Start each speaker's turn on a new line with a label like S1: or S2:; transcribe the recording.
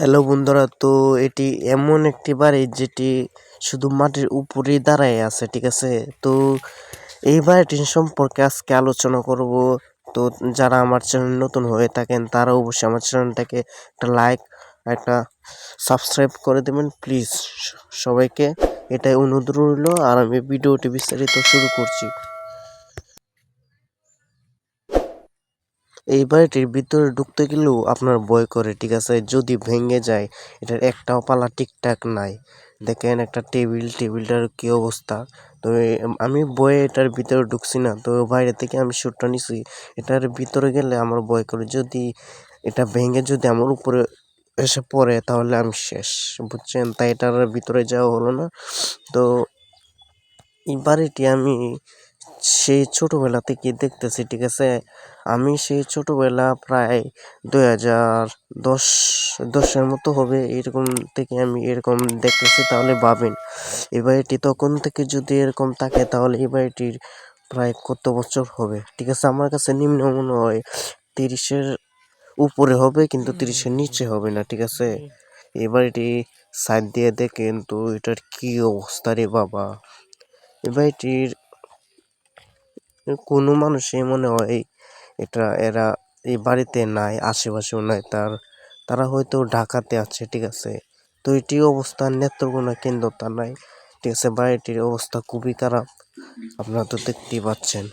S1: Hello বন্ধুরা, তো এটি এমন একটি বাড়ি যেটি শুধু মাটির উপরেই দাঁড়ায় আছে, ঠিক আছে? তো এই বাড়িটির সম্পর্কে আজকে আলোচনা করব। তো যারা আমার চ্যানেল নতুন হয়ে থাকেন, তারা অবশ্যই আমার চ্যানেলটাকে একটা লাইক, একটা সাবস্ক্রাইব করে দেবেন, প্লিজ। সবাইকে এটাই অনুরোধ রইল, আর আমি ভিডিওটি বিস্তারিত শুরু করছি। এই বাড়িটির ভিতরে ঢুকতে গেলেও আপনার ভয় করে, ঠিক আছে? যদি ভেঙে যায়, এটার একটাও পালা ঠিকঠাক নাই। দেখেন একটা টেবিল, টেবিলটার কি অবস্থা? তো আমি বয়ে এটার ভিতরে ঢুকছি না। তো বাইরে থেকে আমি শুটটা নিছি। এটার ভিতরে গেলে আমার ভয় করে, যদি এটা ভেঙে যদি আমার উপরে এসে পড়ে, তাহলে আমি শেষ, বুঝছেন? তাই এটার ভিতরে যাওয়া হলো না। তো এই বাড়িটি আমি সেই ছোটবেলা থেকে দেখতেছি ঠিক আছে? আমি সেই ছোটোবেলা প্রায় দুই হাজার দশ দশের মতো হবে এরকম থেকে আমি এরকম দেখতেছি তাহলে ভাবেন। এই বাড়িটি তখন থেকে যদি এরকম থাকে তাহলে এই বাড়িটির প্রায় কত বছর হবে? ঠিক আছে আমার কাছে নিম্ন মনে হয় তিরিশের উপরে হবে কিন্তু তিরিশের নিচে হবে না ঠিক আছে? এই বাড়িটি সাইড দিয়ে দেখেন তো এটার কী অবস্থা রে বাবা? এই বাড়িটির কোনো মানুষই মনে হয় এটা, এরা এই বাড়িতে নাই, আশেপাশেও নাই, তার, তারা হয়তো ঢাকাতে আছে, ঠিক আছে? তো এটি অবস্থা, নেত্রকোনা কেন্দ্রতা নাই, ঠিক আছে? বাড়িটির অবস্থা খুবই খারাপ। আপনারা তো দেখতেই পাচ্ছেন।